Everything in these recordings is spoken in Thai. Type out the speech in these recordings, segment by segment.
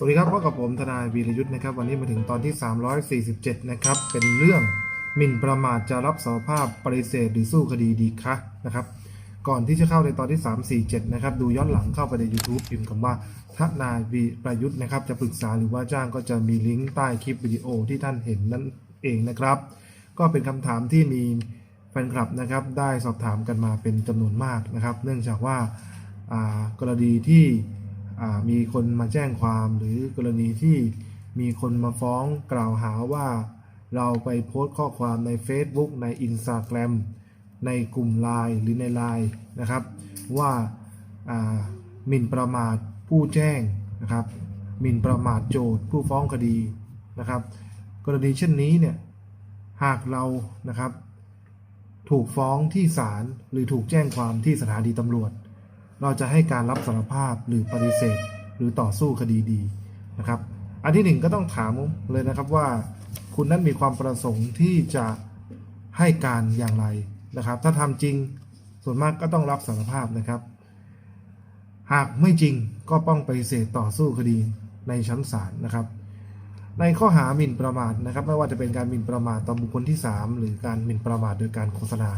สวัสดีครับพบกับผมทนายวีรยุทธ์นะครับ วันนี้มาถึงตอนที่ 347 นะครับ เป็นเรื่องหมิ่นประมาทจะรับสารภาพปฏิเสธหรือสู้คดีดีคะนะครับ ก่อนที่จะเข้าในตอนที่ 347 นะครับ ดูย้อนหลังเข้าไปใน YouTube พิมพ์คำว่าทนายวีรยุทธ์นะครับ จะปรึกษาหรือว่าจ้างก็จะมีลิงก์ใต้คลิปวิดีโอที่ท่านเห็นนั่นเองนะครับ ก็เป็นคำถามที่มีแฟนคลับนะครับ ได้สอบถามกันมาเป็นจำนวนมากนะครับ เนื่องจากว่าอ่ากรณีที่ มีคนมาแจ้งความหรือกรณีที่มีคนมาฟ้องกล่าวหาว่า เราไปโพสต์ข้อความใน Facebook ใน Instagram ในกลุ่ม Line หรือใน Line นะครับว่าอ่าหมิ่นประมาทผู้แจ้งนะครับหมิ่นประมาทโจทย์ผู้ฟ้องคดีนะครับ กรณีเช่นนี้เนี่ยหากเรานะครับ ถูกฟ้องที่ศาลหรือถูกแจ้งความที่สถานีตำรวจ เราจะให้การรับสารภาพหรือปฏิเสธ หรือต่อสู้คดีดีนะครับ อันที่หนึ่งก็ต้องถามเลยนะครับว่า คุณนั้นมีความประสงค์ที่จะให้การอย่างไรนะครับ ถ้าทำจริงส่วนมากก็ต้องรับสารภาพนะครับ หากไม่จริงก็ต้องปฏิเสธต่อสู้คดีในชั้นศาลนะครับ ในข้อหาหมิ่นประมาทนะครับ ไม่ว่าจะเป็นการหมิ่นประมาทต่อบุคคลที่ 3 หรือการหมิ่นประมาทโดยการโฆษณา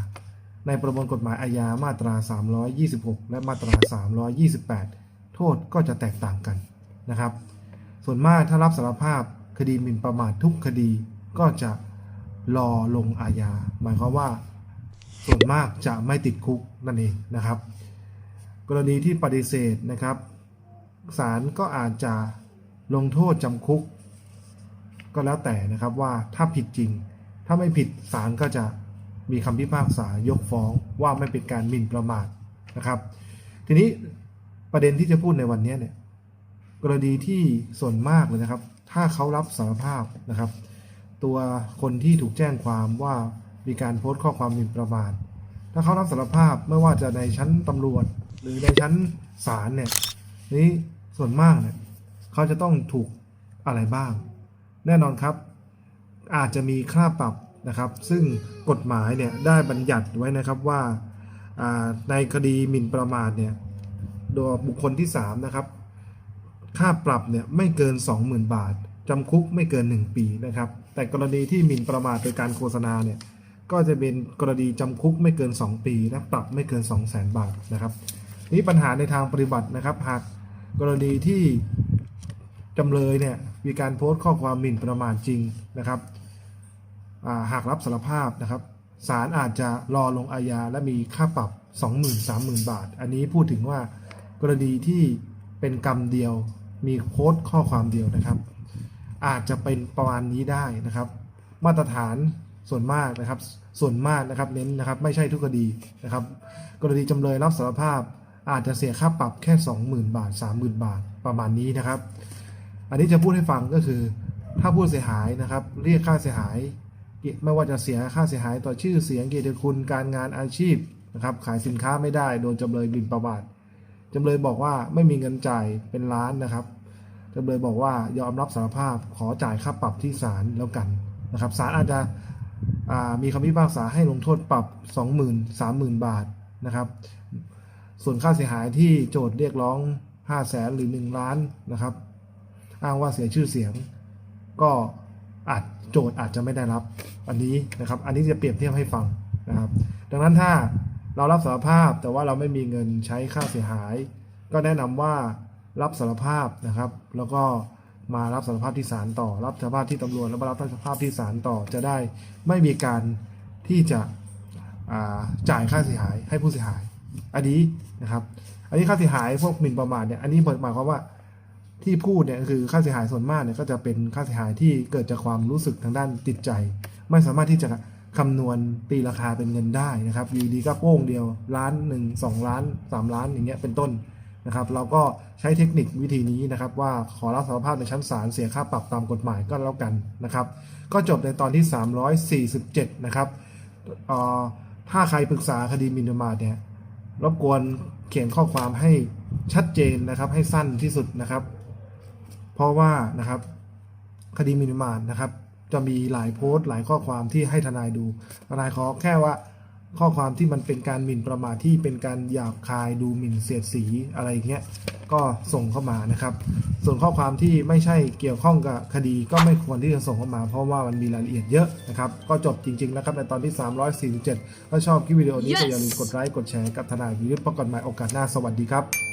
ในประมวลกฎหมายอาญามาตรา 326 และมาตรา 328 โทษก็จะแตกต่างกันนะครับ ส่วนมากถ้ารับสารภาพคดีหมิ่นประมาททุกคดีก็จะรอลงอาญา หมายความว่า ส่วนมากจะไม่ติดคุกนั่นเองนะครับ กรณีที่ปฏิเสธนะครับศาลก็อาจจะลงโทษจำคุก ก็แล้วแต่นะครับว่าถ้าผิดจริง ถ้าไม่ผิดศาลก็จะ มีคำพิพากษายกฟ้องว่าไม่เป็นการหมิ่นประมาทนะครับ ทีนี้ประเด็นที่จะพูดในวันนี้เนี่ยกรณีที่ส่วนมากเลยนะครับ ถ้าเขารับสารภาพนะครับ ตัวคนที่ถูกแจ้งความว่ามีการโพสต์ข้อความหมิ่นประมาทถ้าเขารับสารภาพไม่ว่าจะในชั้นตำรวจ หรือในชั้นศาลเนี่ยนี้ส่วนมากเนี่ยเขาจะต้องถูกอะไรบ้าง แน่นอนครับ อาจจะมีค่าปรับ นะครับ ซึ่งกฎหมายเนี่ยได้บัญญัติไว้นะครับว่าในคดีหมิ่นประมาทเนี่ยโดยบุคคลที่3นะครับค่าปรับเนี่ยไม่เกิน 20,000 บาทจำคุกไม่เกิน 1 ปีนะครับ แต่กรณีที่หมิ่นประมาทโดยการโฆษณาเนี่ยก็จะเป็นกรณีจำคุกไม่เกิน 2 ปีและปรับไม่เกิน 200,000 บาทนะครับนี่ปัญหาในทางปฏิบัตินะครับ หากกรณีที่จำเลยเนี่ยมีการโพสต์ข้อความหมิ่นประมาทจริงนะครับ หากรับสารภาพนะครับศาลอาจจะรอลงอาญาและมีค่าปรับ 20,000 30,000 บาท อันนี้พูดถึงว่ากรณีที่เป็นกรรมเดียวมีโค้ดข้อความเดียวนะครับ อาจจะเป็นประมาณนี้ได้นะครับ มาตรฐานส่วนมากนะครับ ส่วนมากนะครับเน้นนะครับไม่ใช่ทุกคดีนะครับ กรณีจำเลยรับสารภาพ อาจจะเสียค่าปรับแค่ 20,000 บาท 30,000 บาทประมาณนี้นะครับ อันนี้จะพูดให้ฟังก็คือ ถ้าผู้เสียหายนะครับ เรียกค่าเสียหาย ไม่ว่าจะเสียค่าเสียหายต่อชื่อเสียงเกียรติคุณการงานอาชีพนะครับขายสินค้าไม่ได้โดนจำเลยบินประมาทจำเลยบอกว่าไม่มีเงินจ่ายเป็นล้านนะครับจำเลยบอกว่ายอมรับสารภาพขอจ่ายค่าปรับที่ศาลแล้วกันนะครับศาลอาจจะมีคำพิพากษาให้ลงโทษปรับ 20,000 30,000 บาทนะครับ ส่วนค่าเสียหายที่โจทย์เรียกร้อง 5 0 0แสนหรือ 1 ล้านนะครับ อ้างว่าเสียชื่อเสียงก็อาจ โจทย์อาจจะไม่ได้รับอันนี้นะครับ อันนี้จะเปรียบเทียบให้ฟังนะครับ ดังนั้นถ้าเรารับสารภาพแต่ว่าเราไม่มีเงินใช้ค่าเสียหาย ก็แนะนำว่ารับสารภาพนะครับ แล้วก็มารับสารภาพที่ศาลต่อ รับสารภาพที่ตำรวจแล้วมารับสารภาพที่ศาลต่อจะได้ไม่มีการที่จะจ่ายค่าเสียหายให้ผู้เสียหาย อันนี้นะครับ อันนี้ค่าเสียหายพวกหมิ่นประมาทเนี่ยอันนี้หมายความว่า ที่พูดเนี่ยคือค่าเสียหายส่วนมากเนี่ยก็จะเป็นค่าเสียหายที่เกิดจากความรู้สึกทางด้านจิตใจ ไม่สามารถที่จะคำนวณตีราคาเป็นเงินได้นะครับอยู่ดีก็โป้งเดียวล้านหนึ่งสองล้านสามล้านอย่างเงี้ยเป็นต้นนะครับ เราก็ใช้เทคนิควิธีนี้นะครับ ว่าขอรับสารภาพในชั้นศาลเสียค่าปรับตามกฎหมายก็แล้วกันนะครับ ก็จบในตอนที่ 347 นะครับออถ้าใครปรึกษาคดีมินมาเนี่ยรบกวนเขียนข้อความให้ชัดเจนนะครับ ให้สั้นที่สุดนะครับ เพราะว่านะครับคดีหมินประมาทนะครับจะมีหลายโพสต์หลายข้อความที่ให้ทนายดูทนายขอแค่ว่าข้อความที่มันเป็นการหมิ่นประมาทที่เป็นการหยาบคายดูหมิ่นเสียดสีอะไรเงี้ยก็ส่งเข้ามานะครับ ส่วนข้อความที่ไม่ใช่เกี่ยวข้องกับคดีก็ไม่ควรที่จะส่งเข้ามา เพราะว่ามันมีรายละเอียดเยอะนะครับก็จบจริงๆนะครับในตอนที่ 347ถ้าชอบคลิปวิดีโอนี้ก็อย่าลืมกดไลค์กดแชร์กับทนายวิรุธพบกันใหม่โอกาสหน้าสวัสดีครับ